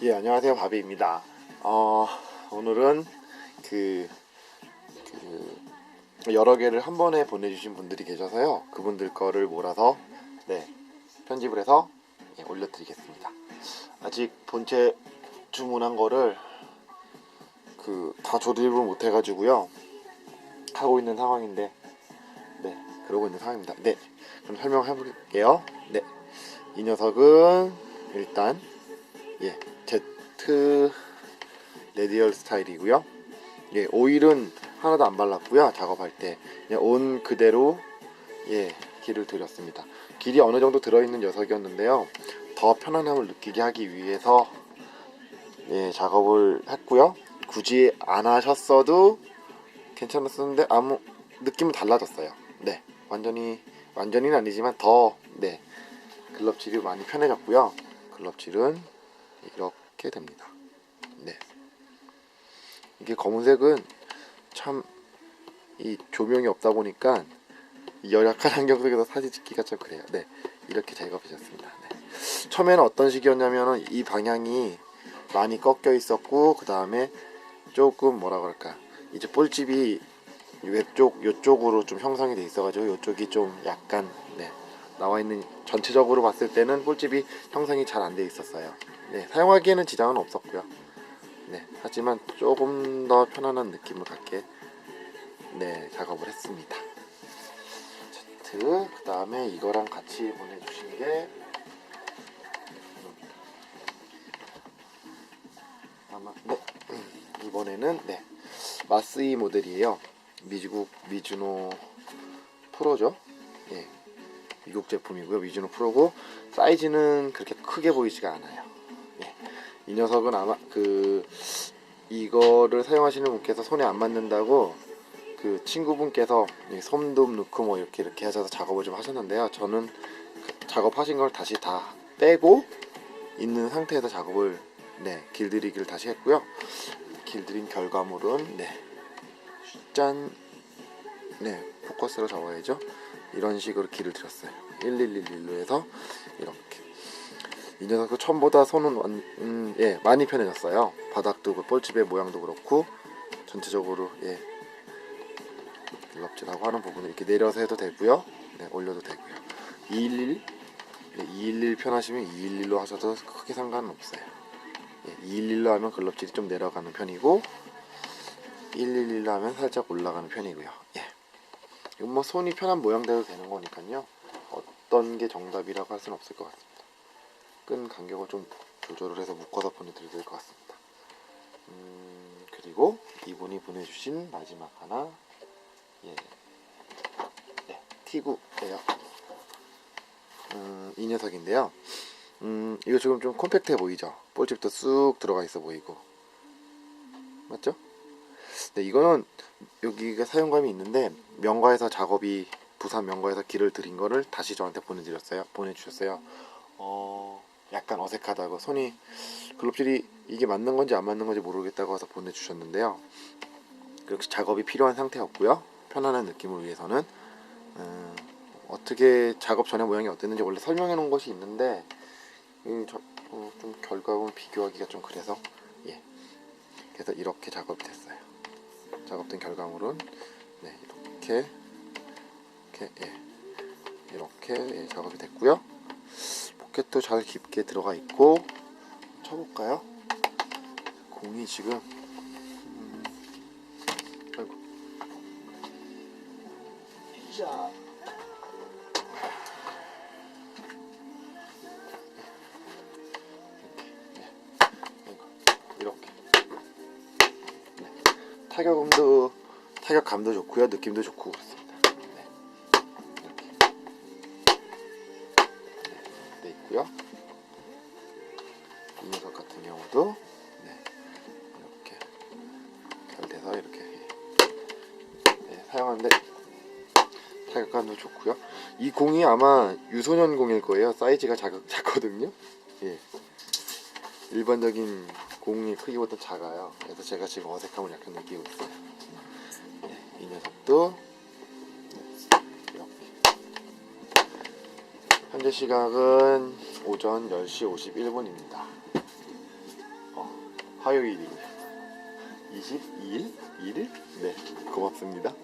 예, 안녕하세요. 바비입니다. 어, 오늘은 그, 그, 여러 개를 한 번에 보내주신 분들이 계셔서요. 그분들 거를 몰아서, 네, 편집을 해서 예, 올려드리겠습니다. 아직 본체 주문한 거를 그, 다 조립을 못 해가지고요. 하고 있는 상황인데, 네, 그러고 있는 상황입니다. 네, 그럼 설명해 볼게요. 네, 이 녀석은 일단, 예, Z 레디얼 스타일이고요. 예, 오일은 하나도 안 발랐고요. 작업할 때 그냥 온 그대로 예, 길을 들였습니다. 길이 어느 정도 들어있는 녀석이었는데요. 더 편안함을 느끼게 하기 위해서 예, 작업을 했고요. 굳이 안 하셨어도 괜찮았었는데 아무 느낌은 달라졌어요. 네, 완전히 완전히는 아니지만 더 네, 글럽질이 많이 편해졌고요. 글럽질은 이렇게 됩니다. 네. 이게 검은색은 참 이 조명이 없다 보니까 이 열악한 환경 속에서 사진 찍기가 좀 그래요. 네. 이렇게 작업해졌습니다. 네. 처음에는 어떤 식이었냐면은 이 방향이 많이 꺾여 있었고 그 다음에 조금 뭐라 그럴까 이제 볼집이 왼쪽 요쪽으로 좀 형성이 돼 있어가지고 요쪽이 좀 약간 네 나와 있는 전체적으로 봤을 때는 볼집이 형성이 잘 안 돼 있었어요. 네, 사용하기에는 지장은 없었고요. 네, 하지만 조금 더 편안한 느낌을 갖게 네 작업을 했습니다. Z 그 다음에 이거랑 같이 보내주신 게 아마 네 이번에는 네 마스이 모델이에요. 미국 미즈노 프로죠. 예, 미국 제품이고요. 미즈노 프로고 사이즈는 그렇게 크게 보이지가 않아요. 예. 이 녀석은 아마 그 이거를 사용하시는 분께서 손에 안 맞는다고 그 친구분께서 이 솜돔 넣고 뭐 이렇게 이렇게 하셔서 작업을 좀 하셨는데요. 저는 그 작업하신 걸 다시 다 빼고 있는 상태에서 작업을 네 길들이기를 다시 했고요. 길들인 결과물은 네 짠. 네, 포커스로 잡아야죠. 이런 식으로 길을 들였어요. 1111로 해서 이렇게. 이 녀석도 처음보다 손은 완, 음, 예, 많이 편해졌어요. 바닥도 그 볼집의 모양도 그렇고 전체적으로 예. 길럽질하고 하는 부분을 이렇게 내려서 해도 되고요. 네, 올려도 되고요. 211 네, 211 편하시면 211로 하셔도 크게 상관은 없어요. 예, 211로 하면 글럽질이 좀 내려가는 편이고 111로 하면 살짝 올라가는 편이고요. 예. 이건 뭐 손이 편한 모양대로 되는 거니까요. 어떤 게 정답이라고 할 수는 없을 것 같습니다. 끈 간격을 좀 조절을 해서 묶어서 보내드려야 될 것 같습니다. 음, 그리고 이분이 보내주신 마지막 하나, 예, 네, T9예요. 음, 이 녀석인데요. 음, 이거 지금 좀 컴팩트해 보이죠? 볼집도 쑥 들어가 있어 보이고, 맞죠? 네, 이거는 여기가 사용감이 있는데 명가에서 작업이 부산 명가에서 길을 들인 거를 다시 저한테 보내드렸어요. 보내주셨어요. 어, 약간 어색하다고 손이 글럽질이 이게 맞는 건지 안 맞는 건지 모르겠다고 해서 보내주셨는데요. 그렇게 작업이 필요한 상태였고요. 편안한 느낌을 위해서는 음, 어떻게 작업 전에 모양이 어땠는지 원래 설명해 놓은 것이 있는데 음, 저, 어, 좀 결과물 비교하기가 좀 그래서 예. 그래서 이렇게 작업이 됐어요. 작업된 결과물은 네, 이렇게 이렇게 예, 이렇게 예, 작업이 됐고요. 포켓도 잘 깊게 들어가 있고 쳐볼까요? 공이 지금 음, 아이고 자 이렇게 네. 타격감도 타격감도 좋고요 느낌도 좋고 그렇습니다. 네. 이렇게 네, 돼 있고요. 이 녀석 같은 경우도 네. 이렇게 잘 돼서 이렇게 네, 사용하는데 타격감도 좋고요. 이 공이 아마 유소년 공일 거예요. 사이즈가 작, 작거든요. 예. 일반적인 공이 크기보다 작아요. 그래서 제가 지금 어색함을 약간 느끼고 있어요. 이렇게. 현재 시각은 오전 10시 51분입니다. 화요일이고요. 22일? 1일? 네, 고맙습니다.